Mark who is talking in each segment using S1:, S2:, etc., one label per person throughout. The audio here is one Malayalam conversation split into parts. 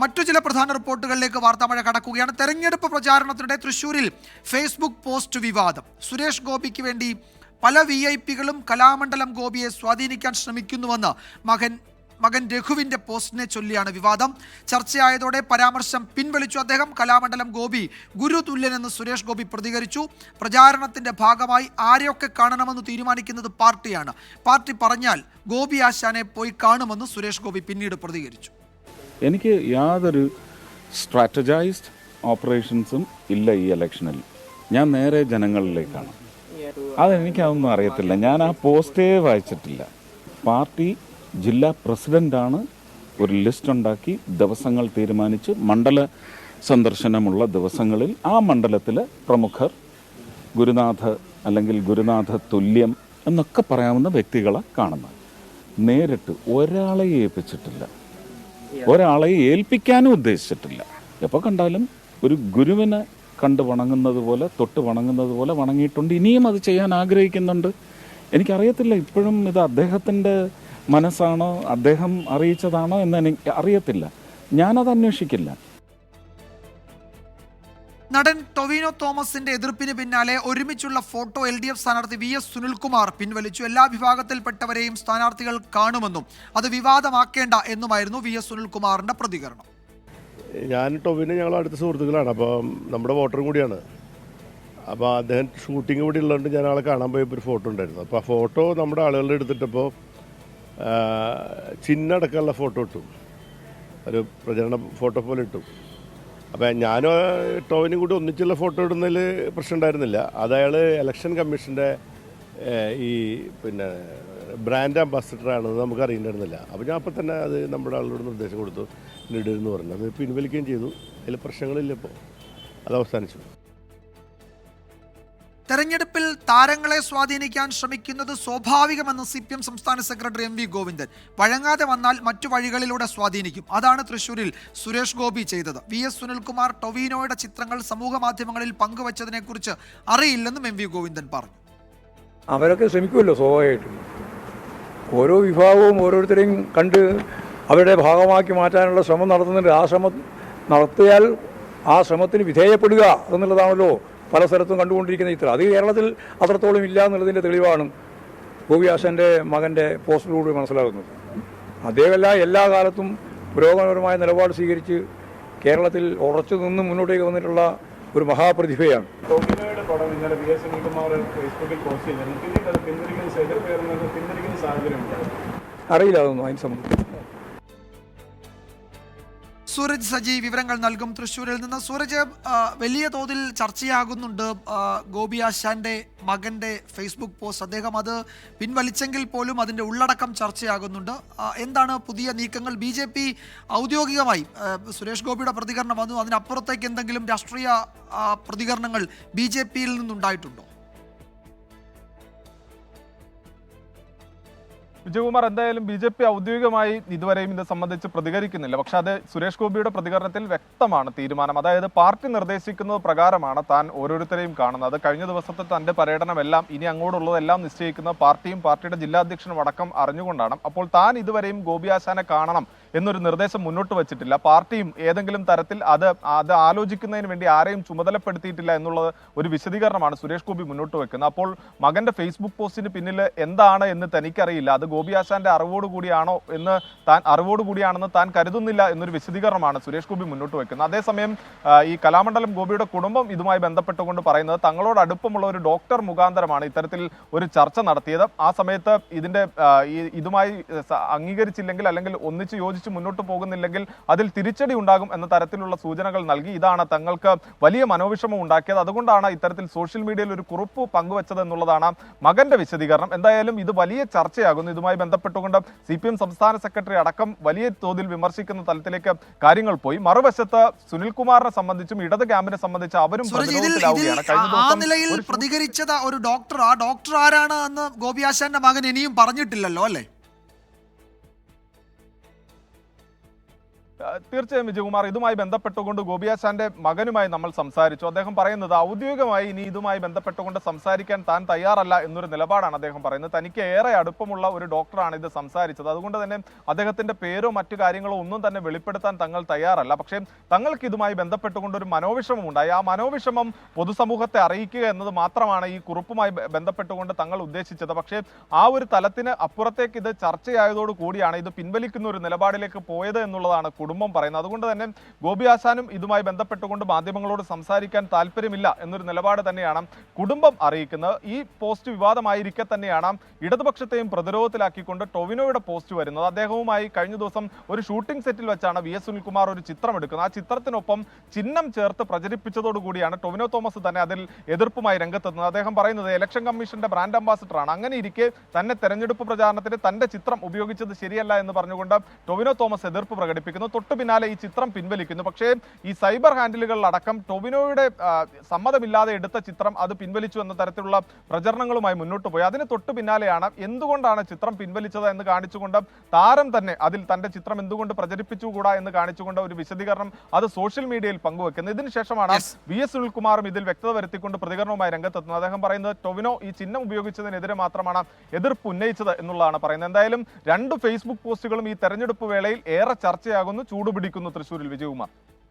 S1: മറ്റു ചില പ്രധാന റിപ്പോർട്ടുകളിലേക്ക് വാർത്താമഴ കടക്കുകയാണ്. തെരഞ്ഞെടുപ്പ് പ്രചാരണത്തിനിടെ തൃശൂരിൽ ഫേസ്ബുക്ക് പോസ്റ്റ് വിവാദം. സുരേഷ് ഗോപിക്ക് വേണ്ടി പല വി ഐ പികളും കലാമണ്ഡലം ഗോപിയെ സ്വാധീനിക്കാൻ ശ്രമിക്കുന്നുവെന്ന് മകൻ മകൻ രഘുവിന്റെ പോസ്റ്റിനെ ചൊല്ലിയാണ് വിവാദം. ചർച്ചയായതോടെ പരാമർശം പിൻവലിച്ചു. അദ്ദേഹം കലാമണ്ഡലം ഗോപി ഗുരുതുല്യനെന്ന് സുരേഷ് ഗോപി പ്രതികരിച്ചു. പ്രചാരണത്തിന്റെ ഭാഗമായി ആരെയൊക്കെ കാണണമെന്ന് തീരുമാനിക്കുന്നത് പാർട്ടിയാണ്. പാർട്ടി പറഞ്ഞാൽ ഗോപി ആശാനെ പോയി കാണുമെന്ന് സുരേഷ് ഗോപി പിന്നീട് പ്രതികരിച്ചു.
S2: എനിക്ക് യാതൊരു സ്ട്രാറ്റജൈസ്ഡ് ഓപ്പറേഷൻസും ഇല്ല ഈ ഇലക്ഷനിൽ ഞാൻ നേരെ ജനങ്ങളിലേക്കാണ്. അതെനിക്കതൊന്നും അറിയത്തില്ല. ഞാൻ ആ പോസ്റ്റേ വായിച്ചിട്ടില്ല. പാർട്ടി ജില്ലാ പ്രസിഡന്റാണ് ഒരു ലിസ്റ്റ് ഉണ്ടാക്കി ദിവസങ്ങൾ തീരുമാനിച്ച് മണ്ഡല സന്ദർശനമുള്ള ദിവസങ്ങളിൽ ആ മണ്ഡലത്തിലെ പ്രമുഖർ ഗുരുനാഥ അല്ലെങ്കിൽ ഗുരുനാഥ തുല്യം എന്നൊക്കെ പറയാവുന്ന വ്യക്തികളെ കാണുന്നത്. നേരിട്ട് ഒരാളെ ഏൽപ്പിച്ചിട്ടില്ല. ഒരാളെ ഏൽപ്പിക്കാനും ഉദ്ദേശിച്ചിട്ടില്ല. എപ്പോൾ കണ്ടാലും ഒരു ഗുരുവിനെ കണ്ട് വണങ്ങുന്നത് പോലെ തൊട്ട് വണങ്ങുന്നത് പോലെ വണങ്ങിയിട്ടുണ്ട്. ഇനിയും അത് ചെയ്യാൻ ആഗ്രഹിക്കുന്നുണ്ട്. എനിക്കറിയത്തില്ല ഇപ്പോഴും ഇത് അദ്ദേഹത്തിന്റെ മനസ്സാണോ അദ്ദേഹം അറിയിച്ചതാണോ എന്ന് എനിക്ക് അറിയത്തില്ല. ഞാനത് അന്വേഷിക്കില്ല.
S1: നടൻ ടൊവിനോ തോമസിന്റെ എതിർപ്പിന് പിന്നാലെ ഒരുമിച്ചുള്ള ഫോട്ടോ എൽ ഡി എഫ് സ്ഥാനാർത്ഥി വി എസ് സുനിൽകുമാർ പിൻവലിച്ചു. എല്ലാ വിഭാഗത്തിൽപ്പെട്ടവരെയും സ്ഥാനാർത്ഥികൾ കാണുമെന്നും അത് വിവാദമാക്കേണ്ട എന്നുമായിരുന്നു വി എസ് സുനിൽകുമാറിന്റെ പ്രതികരണം.
S3: ഞാൻ ടൊവിനെ ഞങ്ങൾ അടുത്ത സുഹൃത്തുക്കളാണ്. അപ്പോൾ നമ്മുടെ വോട്ടറും കൂടിയാണ്. അപ്പോൾ അദ്ദേഹം ഷൂട്ടിംഗ് ഇവിടെ ഉള്ളതുകൊണ്ട് ഞാൻ ആളെ കാണാൻ പോയപ്പോൾ ഒരു ഫോട്ടോ ഉണ്ടായിരുന്നു. അപ്പോൾ ആ ഫോട്ടോ നമ്മുടെ ആളുകളുടെ എടുത്തിട്ടപ്പോൾ ചിന്നടക്കമുള്ള ഫോട്ടോ ഇട്ടു. ഒരു പ്രചരണ ഫോട്ടോ പോലെ ഇട്ടു. അപ്പോൾ ഞാനും ടോവിനും കൂടി ഒന്നിച്ചുള്ള ഫോട്ടോ ഇടുന്നതിൽ പ്രശ്നം ഉണ്ടായിരുന്നില്ല. അത് അയാൾ ഇലക്ഷൻ കമ്മീഷന്റെ ഈ പിന്നെ ബ്രാൻഡ് അംബാസിഡറാണെന്ന് നമുക്ക് അറിയേണ്ടിരുന്നില്ല അപ്പോൾ ഞാൻ അപ്പോൾ തന്നെ അത് നമ്മുടെ ആളോട് നിർദ്ദേശം കൊടുത്തു. ഇടരുന്ന് പറഞ്ഞു. അത് പിൻവലിക്കുകയും ചെയ്തു. അതിൽ പ്രശ്നങ്ങളില്ല ഇപ്പോൾ അത് അവസാനിച്ചു.
S1: തെരഞ്ഞെടുപ്പിൽ താരങ്ങളെ സ്വാധീനിക്കാൻ ശ്രമിക്കുന്നത് സ്വാഭാവികമെന്ന് സി പി എം സംസ്ഥാന സെക്രട്ടറി എം വി ഗോവിന്ദൻ. വഴങ്ങാതെ വന്നാൽ മറ്റു വഴികളിലൂടെ സ്വാധീനിക്കും. അതാണ് തൃശൂരിൽ സുരേഷ് ഗോപി ചെയ്തത്. വി എസ് സുനിൽകുമാർ ടൊവിനോയുടെ ചിത്രങ്ങൾ സമൂഹ മാധ്യമങ്ങളിൽ പങ്കുവച്ചതിനെക്കുറിച്ച് അറിയില്ലെന്നും എം വി ഗോവിന്ദൻ പറഞ്ഞു.
S4: അവരൊക്കെ ശ്രമിക്കുമല്ലോ സ്വാഭാവികമായിട്ടും. ഓരോ വിഭാഗവും ഓരോരുത്തരെയും കണ്ട് അവരുടെ ഭാഗമാക്കി മാറ്റാനുള്ള ശ്രമം നടത്തുന്നുണ്ട്. ആ ശ്രമം നടത്തിയാൽ ആ ശ്രമത്തിന് വിധേയപ്പെടുക എന്നുള്ളതാണല്ലോ പല സ്ഥലത്തും കണ്ടുകൊണ്ടിരിക്കുന്ന ചിത്രം അത് കേരളത്തിൽ അത്രത്തോളം ഇല്ല എന്നുള്ളതിന്റെ തെളിവാണ് ഗോപിയാശന്റെ മകന്റെ പോസ്റ്റിലൂടെ മനസ്സിലാകുന്നത്. അദ്ദേഹമല്ല എല്ലാ കാലത്തും പുരോഗമനപരമായ നിലപാട് സ്വീകരിച്ച് കേരളത്തിൽ ഉറച്ചു നിന്ന് മുന്നോട്ടേക്ക് വന്നിട്ടുള്ള ഒരു മഹാപ്രതിഭയാണ്. അറിയില്ല അതൊന്നും അതിന് വി
S1: സൂരജ് സജി വിവരങ്ങൾ നൽകും. തൃശ്ശൂരിൽ നിന്ന് സൂരജ് വലിയ തോതിൽ ചർച്ചയാകുന്നുണ്ട്. ഗോപി ആശാന്റെ മകന്റെ ഫേസ്ബുക്ക് പോസ്റ്റ് അദ്ദേഹം അത് പിൻവലിച്ചെങ്കിൽ പോലും അതിന്റെ ഉള്ളടക്കം ചർച്ചയാകുന്നുണ്ട്. എന്താണ് പുതിയ നീക്കങ്ങൾ? ബി ജെ പി ഔദ്യോഗികമായി സുരേഷ് ഗോപിയുടെ പ്രതികരണം വന്നു. അതിനപ്പുറത്തേക്ക് എന്തെങ്കിലും രാഷ്ട്രീയ പ്രതികരണങ്ങൾ ബി ജെ പിയിൽ നിന്നുണ്ടായിട്ടുണ്ടോ?
S5: വിജയകുമാർ എന്തായാലും ബി ജെ പി ഔദ്യോഗികമായി ഇതുവരെയും ഇത് സംബന്ധിച്ച് പ്രതികരിക്കുന്നില്ല. പക്ഷെ അത് സുരേഷ് ഗോപിയുടെ പ്രതികരണത്തിൽ വ്യക്തമാണ് തീരുമാനം. അതായത് പാർട്ടി നിർദ്ദേശിക്കുന്നത് പ്രകാരമാണ് താൻ ഓരോരുത്തരെയും കാണുന്നത്. കഴിഞ്ഞ ദിവസത്തെ തന്റെ പര്യടനമെല്ലാം ഇനി അങ്ങോട്ടുള്ളതെല്ലാം നിശ്ചയിക്കുന്ന പാർട്ടിയും പാർട്ടിയുടെ ജില്ലാധ്യക്ഷനും അടക്കം അറിഞ്ഞുകൊണ്ടാണ്. അപ്പോൾ താൻ ഇതുവരെയും ഗോപിയാശാനെ കാണണം എന്നൊരു നിർദ്ദേശം മുന്നോട്ട് വച്ചിട്ടില്ല. പാർട്ടിയും ഏതെങ്കിലും തരത്തിൽ അത് അത് ആലോചിക്കുന്നതിന് വേണ്ടി ആരെയും ചുമതലപ്പെടുത്തിയിട്ടില്ല എന്നുള്ളത് ഒരു വിശദീകരണമാണ് സുരേഷ് ഗോപി മുന്നോട്ട് വെക്കുന്നത്. അപ്പോൾ മകന്റെ ഫേസ്ബുക്ക് പോസ്റ്റിന് പിന്നിൽ എന്താണ് എന്ന് തനിക്കറിയില്ല. അത് ഗോപി ആശാന്റെ അറിവോട് കൂടിയാണോ എന്ന് താൻ അറിവോട് കൂടിയാണെന്ന് താൻ കരുതുന്നില്ല എന്നൊരു വിശദീകരണമാണ് സുരേഷ് ഗോപി മുന്നോട്ട് വെക്കുന്നത്. അതേസമയം ഈ കലാമണ്ഡലം ഗോപിയുടെ കുടുംബം ഇതുമായി ബന്ധപ്പെട്ടുകൊണ്ട് പറയുന്നത് തങ്ങളോട് അടുപ്പമുള്ള ഒരു ഡോക്ടർ മുഖാന്തരമാണ് ഇത്തരത്തിൽ ഒരു ചർച്ച നടത്തിയത്. ആ സമയത്ത് ഇതിന്റെ ഇതുമായി അംഗീകരിച്ചില്ലെങ്കിൽ അല്ലെങ്കിൽ ഒന്നിച്ച് യോജിച്ച് മുന്നോട്ട് പോകുന്നില്ലെങ്കിൽ അതിൽ തിരിച്ചടി ഉണ്ടാകും എന്ന തരത്തിലുള്ള സൂചനകൾ നൽകി. ഇതാണ് തങ്ങൾക്ക് വലിയ മനോവിഷമം ഉണ്ടാക്കിയത്. അതുകൊണ്ടാണ് ഇത്തരത്തിൽ സോഷ്യൽ മീഡിയയിൽ ഒരു കുറിപ്പ് പങ്കുവച്ചത് എന്നുള്ളതാണ് മകന്റെ വിശദീകരണം. എന്തായാലും ഇത് വലിയ ചർച്ചയാകുന്നു. ഇതുമായി ബന്ധപ്പെട്ടുകൊണ്ട് സി പി എം സംസ്ഥാന സെക്രട്ടറി അടക്കം വലിയ തോതിൽ വിമർശിക്കുന്ന തലത്തിലേക്ക് കാര്യങ്ങൾ പോയി. മറുവശത്ത് സുനിൽകുമാറിനെ സംബന്ധിച്ചും ഇടത് ക്യാമ്പിനെ സംബന്ധിച്ച് അവരും
S1: ആ നിലയിൽ പ്രതികരിച്ചത് ഒരു ഡോക്ടർ ആ ഡോക്ടർ ആരാണ് എന്ന് ഗോപി ആശാന്റെ മകൻ ഇനിയും പറഞ്ഞിട്ടില്ലല്ലോ അല്ലേ?
S5: തീർച്ചയായും വിജയകുമാർ ഇതുമായി ബന്ധപ്പെട്ടുകൊണ്ട് ഗോപിയാശാന്റെ മകനുമായി നമ്മൾ സംസാരിച്ചു. അദ്ദേഹം പറയുന്നത് ഔദ്യോഗികമായി ഇനി ഇതുമായി ബന്ധപ്പെട്ടുകൊണ്ട് സംസാരിക്കാൻ താൻ തയ്യാറല്ല എന്നൊരു നിലപാടാണ് അദ്ദേഹം പറയുന്നത്. തനിക്ക് ഏറെ അടുപ്പമുള്ള ഒരു ഡോക്ടറാണ് ഇത് സംസാരിച്ചത്. അതുകൊണ്ട് തന്നെ അദ്ദേഹത്തിന്റെ പേരോ മറ്റു കാര്യങ്ങളോ ഒന്നും തന്നെ വെളിപ്പെടുത്താൻ തങ്ങൾ തയ്യാറല്ല. പക്ഷേ തങ്ങൾക്ക് ഇതുമായി ബന്ധപ്പെട്ടുകൊണ്ട് ഒരു മനോവിഷമം ഉണ്ടായി. ആ മനോവിഷമം പൊതുസമൂഹത്തെ അറിയിക്കുക എന്നത് മാത്രമാണ് ഈ കുറിപ്പുമായി ബന്ധപ്പെട്ടുകൊണ്ട് തങ്ങൾ ഉദ്ദേശിച്ചത്. പക്ഷേ ആ ഒരു തലത്തിന് അപ്പുറത്തേക്ക് ഇത് ചർച്ചയായതോടു കൂടിയാണ് ഇത് പിൻവലിക്കുന്ന ഒരു നിലപാടിലേക്ക് പോയത് എന്നുള്ളതാണ് കുടുംബം പറയുന്നത് അതുകൊണ്ട് തന്നെ ഗോപി ആശാനും ഇതുമായി ബന്ധപ്പെട്ടുകൊണ്ട് മാധ്യമങ്ങളോട് സംസാരിക്കാൻ താല്പര്യമില്ല എന്നൊരു നിലപാട് തന്നെയാണ് കുടുംബം അറിയിക്കുന്നത്. ഈ പോസ്റ്റ് വിവാദമായിരിക്കെ തന്നെയാണ് ഇടതുപക്ഷത്തെയും പ്രതിരോധത്തിലാക്കിക്കൊണ്ട് ടൊവിനോയുടെ പോസ്റ്റ് വരുന്നത്. അദ്ദേഹവുമായി കഴിഞ്ഞ ദിവസം ഒരു ഷൂട്ടിംഗ് സെറ്റിൽ വെച്ചാണ് വി എസ് സുനിൽകുമാർ ഒരു ചിത്രം എടുക്കുന്നത്. ആ ചിത്രത്തിനൊപ്പം ചിഹ്നം ചേർത്ത് പ്രചരിപ്പിച്ചതോടുകൂടിയാണ് ടൊവിനോ തോമസ് തന്നെ അതിൽ എതിർപ്പുമായി രംഗത്തെത്തുന്നത്. അദ്ദേഹം പറയുന്നത് ഇലക്ഷൻ കമ്മീഷന്റെ ബ്രാൻഡ് അംബാസിഡറാണ്. അങ്ങനെ ഇരിക്കെ തന്നെ തെരഞ്ഞെടുപ്പ് പ്രചാരണത്തിന് തന്റെ ചിത്രം ഉപയോഗിച്ചത് ശരിയല്ല എന്ന് പറഞ്ഞുകൊണ്ട് ടൊവിനോ തോമസ് എതിർപ്പ് പ്രകടിപ്പിക്കുന്നു. തൊട്ടു പിന്നാലെ ഈ ചിത്രം പിൻവലിക്കുന്നു. പക്ഷേ ഈ സൈബർ ഹാൻഡിലുകളിലടക്കം ടൊവിനോയുടെ സമ്മതമില്ലാതെ എടുത്ത ചിത്രം അത് പിൻവലിച്ചു എന്ന തരത്തിലുള്ള പ്രചരണങ്ങളുമായി മുന്നോട്ട് പോയി. അതിന് തൊട്ടു പിന്നാലെയാണ് എന്തുകൊണ്ടാണ് ചിത്രം പിൻവലിച്ചത് എന്ന് കാണിച്ചുകൊണ്ട് താരം തന്നെ അതിൽ തന്റെ ചിത്രം എന്തുകൊണ്ട് പ്രചരിപ്പിച്ചുകൂടാ എന്ന് കാണിച്ചുകൊണ്ട് ഒരു വിശദീകരണം അത് സോഷ്യൽ മീഡിയയിൽ പങ്കുവെക്കുന്നത് ഇതിന് ശേഷമാണ്
S1: Yes.
S5: വി എസ് സുനിൽകുമാറും ഇതിൽ വ്യക്തത വരുത്തിക്കൊണ്ട് പ്രതികരണവുമായി രംഗത്തെത്തുന്നത്. അദ്ദേഹം പറയുന്നത് ടൊവിനോ ഈ ചിഹ്നം ഉപയോഗിച്ചതിനെതിരെ മാത്രമാണ് എതിർപ്പ് ഉന്നയിച്ചത് എന്നുള്ളതാണ് പറയുന്നത്. എന്തായാലും രണ്ട് ഫേസ്ബുക്ക് പോസ്റ്റുകളും ഈ തെരഞ്ഞെടുപ്പ് വേളയിൽ ഏറെ ചർച്ചയാകുന്നു. ചൂടുപിടിക്കുന്നു തൃശ്ശൂരിൽ വിജയകുമാർ.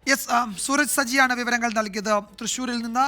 S1: യെസ് സൂരജ് സജിയാണ് വിവരങ്ങൾ നൽകിയത്. തൃശ്ശൂരിൽ നിന്ന്